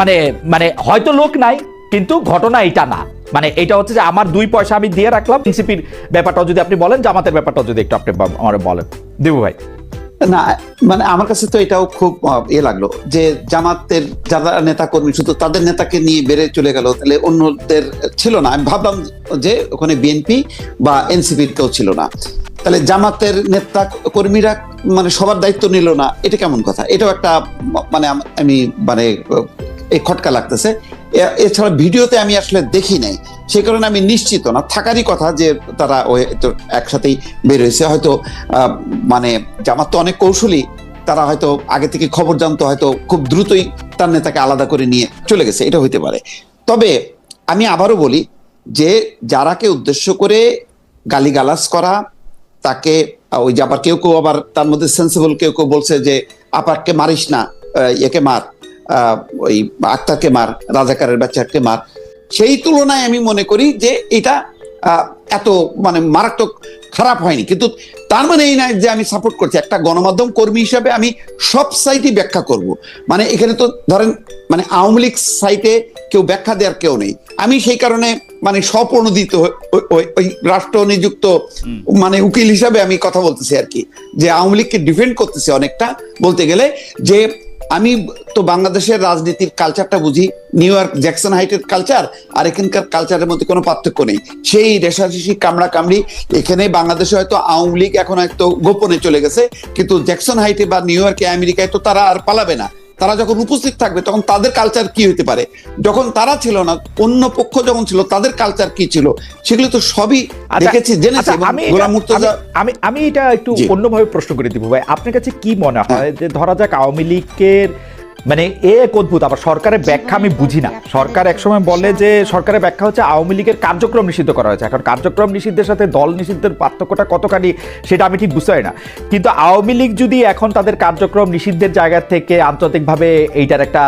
মানে মানে হয়তো লোক নাই, কিন্তু ঘটনা এটা না। মানে এটা হচ্ছে যে আমার দুই পয়সা আমি দিয়ে রাখলাম। এনসিপির ব্যাপারটাও যদি আপনি বলেন, জামাতের ব্যাপারটাও যদি একটু আপনি আমার বলেন। দিবু ভাই। না মানে আমার কাছে তো এটাও খুব ইয়ে লাগল যে জামাতের যারা নেতা কর্মী শুধু তাদের নেতাকে নিয়ে বেড়ে চলে গেল, তাহলে অন্যদের ছিল না। আমি ভাবলাম যে ওখানে বিএনপি বা এনসিপির কেউ ছিল না। তাহলে জামাতের নেতা কর্মীরা মানে সবার দায়িত্ব নিল না, এটা কেমন কথা? এটাও একটা মানে আমি মানে এই খটকা লাগতেছে। এছাড়া ভিডিওতে আমি আসলে দেখি নাই। সেই কারণে আমি নিশ্চিত না। থাকারই কথা যে তারা ওই একসাথেই বের হয়েছে। হয়তো মানে জামাত তো অনেক কৌশলী। তারা হয়তো আগে থেকে খবর জানতো, হয়তো খুব দ্রুতই তার নেতাকে আলাদা করে নিয়ে চলে গেছে। এটা হইতে পারে। তবে আমি আবারও বলি যে যারাকে উদ্দেশ্য করে গালিগালাজ করা, তাকে ওই যে আবার কেউ কেউ আবার তার মধ্যে সেন্সিবল কেউ কেউ বলছে যে আপারকে মারিস না একে মার। ওই আক্তারকে মার রাজাকারের বাচ্চাকে মার। সেই তুলনায় আমি মনে করি যে এটা এত মানে মারাত্মক খারাপ হয়নি। কিন্তু তার মানে এই নয় যে আমি সাপোর্ট করছি। একটা গণমাধ্যম কর্মী হিসাবে আমি সব সাইটই ব্যাখ্যা করব। মানে এখানে তো ধরেন মানে আওয়ামী লীগ সাইটে কেউ ব্যাখ্যা দেওয়ার কেউ নেই। আমি সেই কারণে মানে স্বপ্রণোদিত ওই রাষ্ট্র নিযুক্ত মানে উকিল হিসাবে আমি কথা বলতেছি আর কি। যে আওয়ামী লীগকে ডিফেন্ড করতেছি অনেকটা। বলতে গেলে যে আমি তো বাংলাদেশের রাজনীতির কালচারটা বুঝি। নিউ ইয়র্ক জ্যাকসন হাইটের কালচার আর এখানকার কালচারের মধ্যে কোনো পার্থক্য নেই। সেই রেশারেশি কামড়া কামড়ি এখানে বাংলাদেশে হয়তো আওয়ামী লীগ এখন হয়তো গোপনে চলে গেছে, কিন্তু জ্যাকসন হাইটে বা নিউ ইয়র্কে আমেরিকায় তো তারা আর পালাবে না। তারা যখন উপস্থিত থাকবে তখন তাদের কালচার কি হতে পারে? যখন তারা ছিল না অন্য পক্ষ যখন ছিল তাদের কালচার কি ছিল? সেগুলো তো সবই আচ্ছা, দেখেছি জেনেছি আচ্ছা, আমি এটা- আমি- এটা একটু। অন্যভাবে প্রশ্ন করে দিব। ভাই আপনার কাছে কি মনে হয় যে ধরা যাক আওয়ামী লীগের মানে এ এক অদ্ভুত, আবার সরকারের ব্যাখ্যা আমি বুঝি না। সরকার একসময় বলে যে, সরকারের ব্যাখ্যা হচ্ছে আওয়ামী লীগের কার্যক্রম নিষিদ্ধ করা হয়েছে। এখন কার্যক্রম নিষিদ্ধের সাথে দল নিষিদ্ধের পার্থক্যটা কতখানি, সেটা আমি ঠিক বুঝতে না। কিন্তু আওয়ামী লীগ যদি এখন তাদের কার্যক্রম নিষিদ্ধের জায়গা থেকে আন্তর্জাতিকভাবে এইটার একটা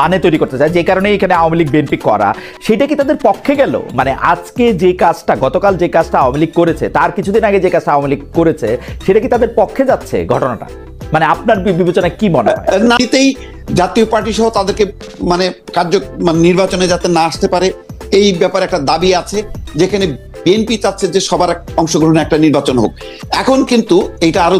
মানে তৈরি করতে চায়, যে কারণে এখানে আওয়ামী লীগ বিএনপি করা, সেটা কি তাদের পক্ষে গেল? মানে আজকে যে কাজটা, গতকাল যে কাজটা আওয়ামী লীগ করেছে, তার কিছুদিন আগে যে কাজটা আওয়ামী লীগ করেছে, সেটা কি তাদের পক্ষে যাচ্ছে ঘটনাটা? মানে আপনার বিবেচনা কি মনে হয়? নারীতেই জাতীয় পার্টি সহ তাদেরকে মানে কার্য মানে নির্বাচনে যাতে না আসতে পারে এই ব্যাপারে একটা দাবি আছে যেখানে বিএনপি চাচ্ছে যে সবার অংশগ্রহণে একটা নির্বাচন হোক। এখন কিন্তু এটা আরও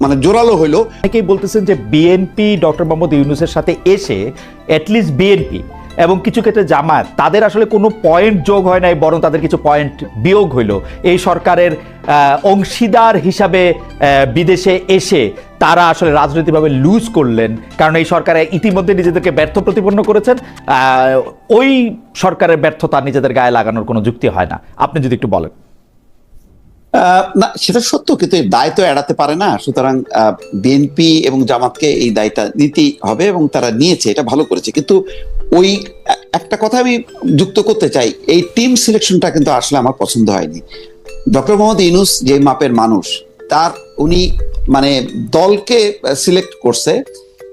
মানে জোরালো হইল। অনেকেই বলতেছেন যে বিএনপি ডক্টর মোহাম্মদ ইউনুসের সাথে এসে অ্যাটলিস্ট বিএনপি এবং কিছু ক্ষেত্রে জামায়াত, তাদের আসলে কোনো পয়েন্ট যোগ হয় নাই, বরং তাদের কিছু পয়েন্ট বিয়োগ হইল। এই সরকারের অংশীদার হিসাবে বিদেশে এসে তারা আসলে রাজনৈতিকভাবে লুজ করলেন। কারণ এই সরকারে ইতিমধ্যে নিজেদেরকে ব্যর্থ প্রতিপন্ন করেছেন। ওই সরকারের ব্যর্থতা নিজেদের গায়ে লাগানোর কোনো যুক্তি হয় না। আপনি যদি একটু বলেন। না, সেটা সত্য, কিন্তু এই দায় তো এড়াতে পারে না। সুতরাং বিএনপি এবং জামাতকে এই দায়টা নিতেই হবে এবং তারা নিয়েছে, এটা ভালো করেছে। কিন্তু ওই একটা কথা আমি যুক্ত করতে চাই এই টিম সিলেকশনটা কিন্তু আসলে আমার পছন্দ হয়নি। ডক্টর মোহাম্মদ ইনুস যে মাপের মানুষ তার উনি মানে দলকে সিলেক্ট করছে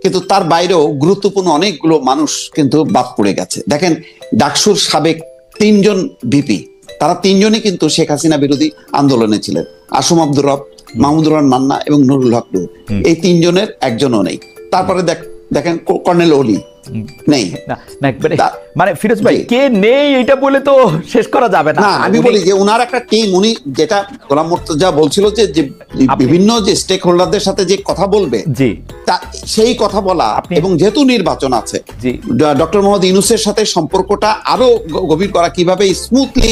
কিন্তু তার বাইরেও গুরুত্বপূর্ণ অনেকগুলো মানুষ কিন্তু বাদ পড়ে গেছে। দেখেন ডাকসুর সাবেক তিনজন ভিপি তারা তিনজনই কিন্তু শেখ হাসিনা বিরোধী আন্দোলনে ছিলেন। আসম আব্দুর রব মাহমুদুর রহমান মান্না এবং নুরুল হক এই তিনজনের একজনও নেই। তারপরে দেখ দেখেন কর্নেল অলি নেই। না না একবারে তা- মানে ফিরোজ ভাই কে নেই এটা বলে তো শেষ করা যাবে না। আমি বলি যে একটা টিম উনি যেটা গোলাম মুর্তজা বলছিল যে যে বিভিন্ন যে স্টেক হোল্ডারদের সাথে যে কথা বলবে জি। তা সেই কথা বলা এবং যেহেতু নির্বাচন আছে জি। ডক্টর মোহাম্মদ ইউনুসের সাথে সম্পর্কটা আরও গভীর করা কীভাবে স্মুথলি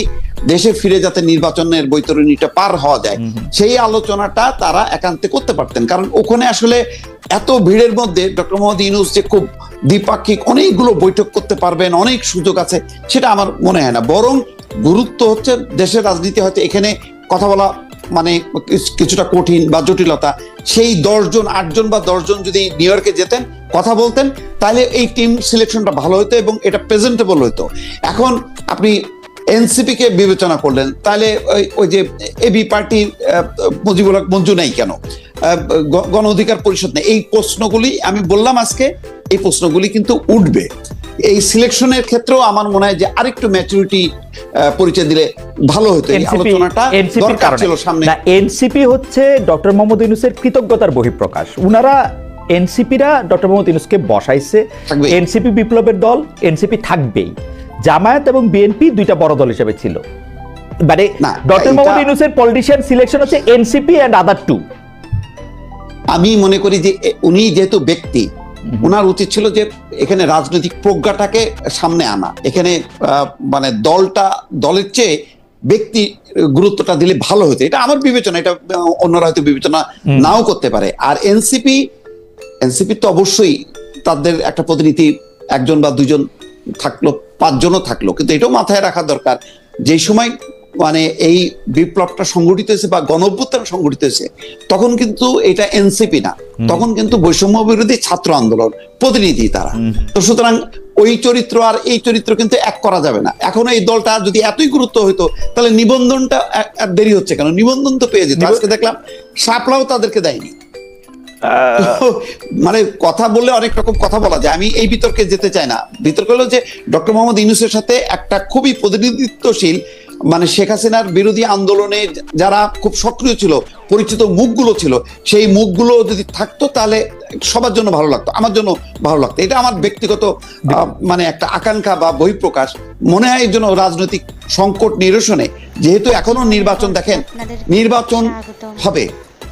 দেশে ফিরে যাতে নির্বাচনের বৈতরণীটা পার হওয়া যায় সেই আলোচনাটা তারা একান্তে করতে পারতেন। কারণ ওখানে আসলে এত ভিড়ের মধ্যে ডক্টর মোহাম্মদ ইউনুস যে খুব দ্বিপাক্ষিক অনেকগুলো বৈঠক করতে পারবেন অনেক সুযোগ আছে সেটা আমার মনে হয় না। বরং গুরুত্ব হচ্ছে দেশের রাজনীতি হয়তো এখানে কথা বলা মানে কিছুটা কঠিন বা জটিলতা। সেই দশজন আটজন বা দশজন যদি নিউ ইয়র্কে যেতেন কথা বলতেন তাহলে এই টিম সিলেকশনটা ভালো হতো এবং এটা প্রেজেন্টেবল হতো এখন আপনি এনসিপি কে বিবেচনা করলেন তাহলে ওই যে এবি পার্টির মুজিবুল হক মঞ্জু নেই কেন? গণ অধিকার পরিষদ নেই। এই প্রশ্নগুলি আমি বললাম আজকে এই প্রশ্নগুলি কিন্তু উঠবে। এই সিলেকশনের ক্ষেত্রেও আমার মনে হয় যে আরেকটু ম্যাচুরিটি পরিচয় দিলে ভালো হতো। এই আলোচনাটা দরকার ছিল সামনে। না এনসিপি হচ্ছে ডক্টর মোহাম্মদ ইউনুসের কৃতজ্ঞতার বহিঃপ্রকাশ। উনারা এনসিপিরা ডক্টর মোহাম্মদ ইউনুসকে বসাইছে। এনসিপি বিপ্লবের দল এনসিপি থাকবেই। জামায়াত এবং বিএনপি দুইটা বড় দল হিসেবে ছিল। মানে ডক্টর মোহাম্মদ ইউনুসের পলিটিশিয়ান সিলেকশন হচ্ছে এনসিপি অ্যান্ড আদার টু আমি মনে করি যে উনি যেহেতু ব্যক্তি ওনার উচিত ছিল যে এখানে রাজনৈতিক প্রজ্ঞাটাকে সামনে আনা। এখানে মানে দলটা দলের চেয়ে ব্যক্তি গুরুত্বটা দিলে ভালো হতো। এটা আমার বিবেচনা এটা অন্যরা হয়তো বিবেচনা নাও করতে পারে। আর এনসিপি এনসিপি তো অবশ্যই তাদের একটা প্রতিনিধি একজন বা দুজন থাকল। পাঁচজনও থাকল কিন্তু এটাও মাথায় রাখা দরকার। যে সময় মানে এই বিপ্লবটা সংগঠিত হয়েছে বা গণ অভ্যুত্থান সংগঠিত হয়েছে তখন কিন্তু এটা এনসিপি না। তখন কিন্তু বৈষম্য বিরোধী ছাত্র আন্দোলন প্রতিনিধি তারা। তো সুতরাং ওই চরিত্র আর এই চরিত্র কিন্তু এক করা যাবে না। এখন এই দলটা যদি এতই গুরুত্ব হইতো তাহলে নিবন্ধনটা দেরি হচ্ছে কেন? নিবন্ধন তো পেয়ে যেত। আজকে দেখলাম সাপলাও তাদেরকে দেয়নি। মানে কথা বললে অনেক রকম কথা বলা যায়। আমি এই বিতর্কে যেতে চাই না। বিতর্ক হলো যে ডক্টর মোহাম্মদ ইউনুসের সাথে একটা খুবই প্রতিনিধিত্বশীল মানে শেখ হাসিনার বিরোধী আন্দোলনে যারা খুব সক্রিয় ছিল পরিচিত মুখগুলো ছিল সেই মুখগুলো যদি থাকতো তাহলে সবার জন্য ভালো লাগতো আমার জন্য ভালো লাগতো। এটা আমার ব্যক্তিগত মানে একটা আকাঙ্ক্ষা বা বহিঃপ্রকাশ। মনে হয় এর জন্য রাজনৈতিক সংকট নিরসনে যেহেতু এখনও নির্বাচন দেখেন নির্বাচন হবে।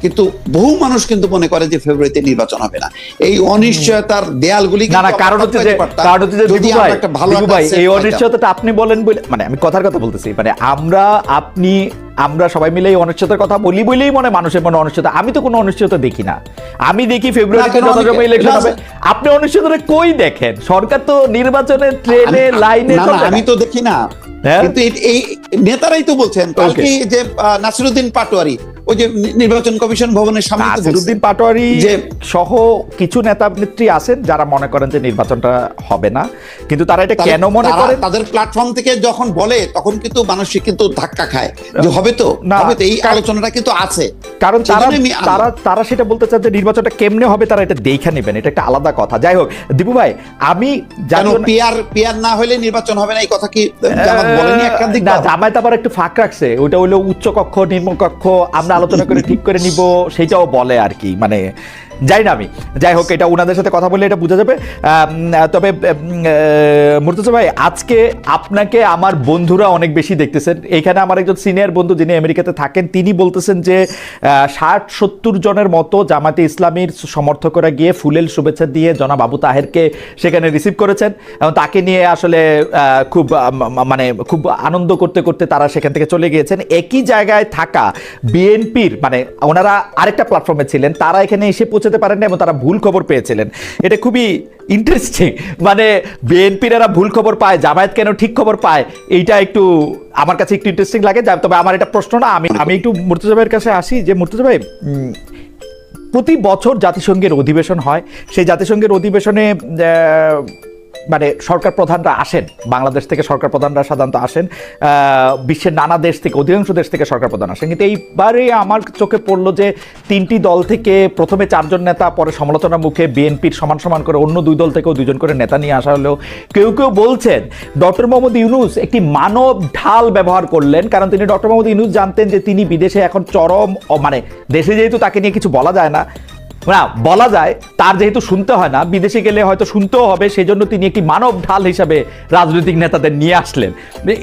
কিন্তু বহু মানুষ কিন্তু মনে করে যে ফেব্রুয়ারিতে নির্বাচন হবে না। এই অনিশ্চয়তার দেয়ালগুলি না না কারণ হচ্ছে যে কারণ হচ্ছে যে যদি একটা ভালো ভাই এই অনিশ্চয়তাটা আপনি বলেন বলে মানে আমি কথার কথা বলতেছি মানে আমরা আপনি আমরা সবাই মিলে এই অনিশ্চয়তার কথা বলি বলেই মনে মানুষের মনে অনিশ্চয়তা। আমি তো কোনো অনিশ্চয়তা দেখি না। আমি দেখি ফেব্রুয়ারিতে যথাযথ ইলেকশন হবে। আপনি অনিশ্চয়তা কই দেখেন? সরকার তো নির্বাচনের ট্রেনে লাইনে আমি তো দেখি না। হ্যাঁ? কিন্তু এই- এই নেতারাই তো বলছেন কালকে যে নাসিরুদ্দিন পাটোয়ারি ওই যে নির্বাচন কমিশন ভবনের সামনে নাসিরুদ্দিন পাটোয়ারি যে- সহ কিছু নেতা নেত্রী আছেন যারা মনে করেন যে নির্বাচনটা হবে না। কিন্তু তারা এটা কেন মনে করেন? তাদের প্ল্যাটফর্ম থেকে যখন বলে তখন কিন্তু মানুষ কিন্তু ধাক্কা খায়। যে হবে তো? হবে তো? এই আলোচনাটা কিন্তু আছে। কারণ তারা। তারা তারা সেটা বলতে চান যে নির্বাচনটা কেমনে হবে তারা এটা দেখে নেবেন। এটা একটা আলাদা কথা। যাই হোক দীপু ভাই আমি জানি পিয়ার পিয়ার না হলে নির্বাচন হবে না? এই কথা কি জামাত বলেনি একটা দিক না জামায়াত আবার একটু ফাঁক রাখছে। ওটা হলো উচ্চ কক্ষ নিম্ন কক্ষ আমরা আলোচনা করে ঠিক করে নিব সেটাও বলে আর কি। মানে যাই না আমি। যাই হোক, এটা ওনাদের সাথে কথা বললে এটা বোঝা যাবে। তবে মুর্তজা ভাই, আজকে আপনাকে আমার বন্ধুরা অনেক বেশি দেখতেছেন। এখানে আমার একজন সিনিয়র বন্ধু যিনি আমেরিকাতে থাকেন, তিনি বলতেছেন যে ষাট, সত্তর জনের মতো জামাতে ইসলামীর সমর্থকরা গিয়ে ফুলেল শুভেচ্ছা দিয়ে জনাব আবু তাহেরকে সেখানে রিসিভ করেছেন এবং তাকে নিয়ে আসলে খুব মানে খুব আনন্দ করতে করতে তারা সেখান থেকে চলে গিয়েছেন। একই জায়গায় থাকা বিএনপির মানে ওনারা আরেকটা প্ল্যাটফর্মে ছিলেন, তারা এখানে এসে পৌঁছাতে পারেন না এবং তারা ভুল খবর পেয়েছিলেন। এটা খুবই ইন্টারেস্টিং মানে বিএনপির এরা ভুল খবর পায়, জামায়াত কেন ঠিক খবর পায়, এইটা একটু আমার কাছে একটু ইন্টারেস্টিং লাগে। তবে আমার এটা প্রশ্ন না, আমি আমি একটু মুর্তজা ভাইয়ের কাছে আসি যে মুর্তজা ভাই প্রতি বছর জাতিসংঘের অধিবেশন হয়। সেই জাতিসংঘের অধিবেশনে মানে সরকার প্রধানরা আসেন, বাংলাদেশ থেকে সরকার প্রধানরা সাধারণত আসেন বিশ্বের নানা দেশ থেকে, অধিকাংশ দেশ থেকে সরকার প্রধান আসেন। কিন্তু এইবারে আমার চোখে পড়ল যে তিনটি দল থেকে প্রথমে চারজন নেতা, পরে সমালোচনার মুখে বিএনপির সমান সমান করে অন্য দুই দল থেকেও দুজন করে নেতা নিয়ে আসা হলেও কেউ কেউ বলছেন, ডক্টর মোহাম্মদ ইউনুস একটি মানব ঢাল ব্যবহার করলেন, কারণ তিনি ডক্টর মোহাম্মদ ইউনুস জানতেন যে তিনি বিদেশে এখন চরম মানে দেশে যেহেতু তাকে নিয়ে কিছু বলা যায় না না বলা যায় তার যেহেতু শুনতে হয় না বিদেশে গেলে হয়তো শুনতেও হবে সেই জন্য তিনি একটি মানব ঢাল হিসাবে রাজনৈতিক নেতাদের নিয়ে আসলেন।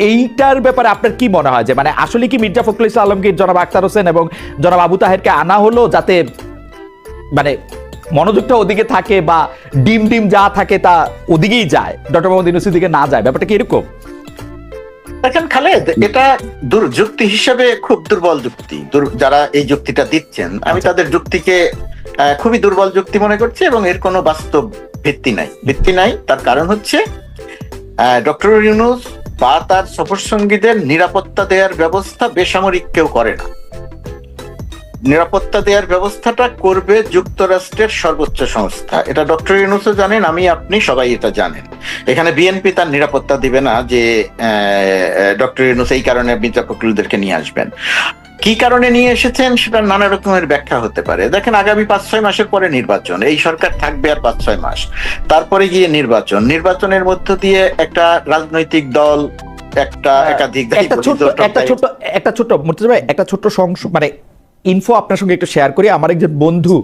এইটার ব্যাপারে আপনার কি মনে হয় যে মানে আসলে কি মির্জা ফখরুল ইসলাম আলমগীর জনাব আক্তার হোসেন এবং জনাব আবু তাহেরকে আনা হলো যাতে মানে মনোযোগটা ওদিকে থাকে বা ডিম ডিম যা থাকে তা ওদিকেই যায় ডক্টর মোহাম্মদ ইউনুসের দিকে না যায় ব্যাপারটা কি এরকম? দেখেন খালেদ এটা যুক্তি হিসেবে খুব দুর্বল যুক্তি। যারা এই যুক্তিটা দিচ্ছেন আমি আচ্ছা। তাদের যুক্তিকে খুবই দুর্বল যুক্তি মনে করছে এবং এর কোনো বাস্তব ভিত্তি নাই। ভিত্তি নাই, তার কারণ হচ্ছে ডক্টর ইউনুস বা তার সফর সঙ্গীদের নিরাপত্তা দেওয়ার ব্যবস্থা বেসামরিক কেউ করে না। নিরাপত্তা দেওয়ার ব্যবস্থাটা করবে যুক্তরাষ্ট্রের সর্বোচ্চ সংস্থা। এটা ডক্টর ইউনুসও জানেন, আমি, আপনি সবাই এটা জানেন। এখানে বিএনপি তার নিরাপত্তা দিবে না যে ডক্টর ইউনুস এই কারণে মির্জা ফখরুলদেরকে নিয়ে আসবেন। কি কারণে নিয়ে এসেছেন সেটা নানা রকমের ব্যাখ্যা হতে পারে। দেখেন আগামী পাঁচ ছয় মাসের পরে নির্বাচন। এই সরকার থাকবে আর পাঁচ ছয় মাস। তারপরে গিয়ে নির্বাচন। নির্বাচনের মধ্য দিয়ে একটা রাজনৈতিক দল একটা একাধিক একটা ছোট্ট একটা ভাই একটা সংশ মানে ইনফো আপনার সঙ্গে একটু শেয়ার করি। আমার একজন বন্ধু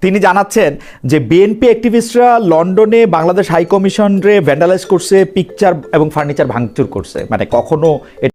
তিনি জানাচ্ছেন যে বিএনপি অ্যাক্টিভিস্টরা লন্ডনে বাংলাদেশ হাই কমিশনরে ভ্যান্ডালাইজ করছে পিকচার এবং ফার্নিচার ভাঙচুর করছে। মানে কখনো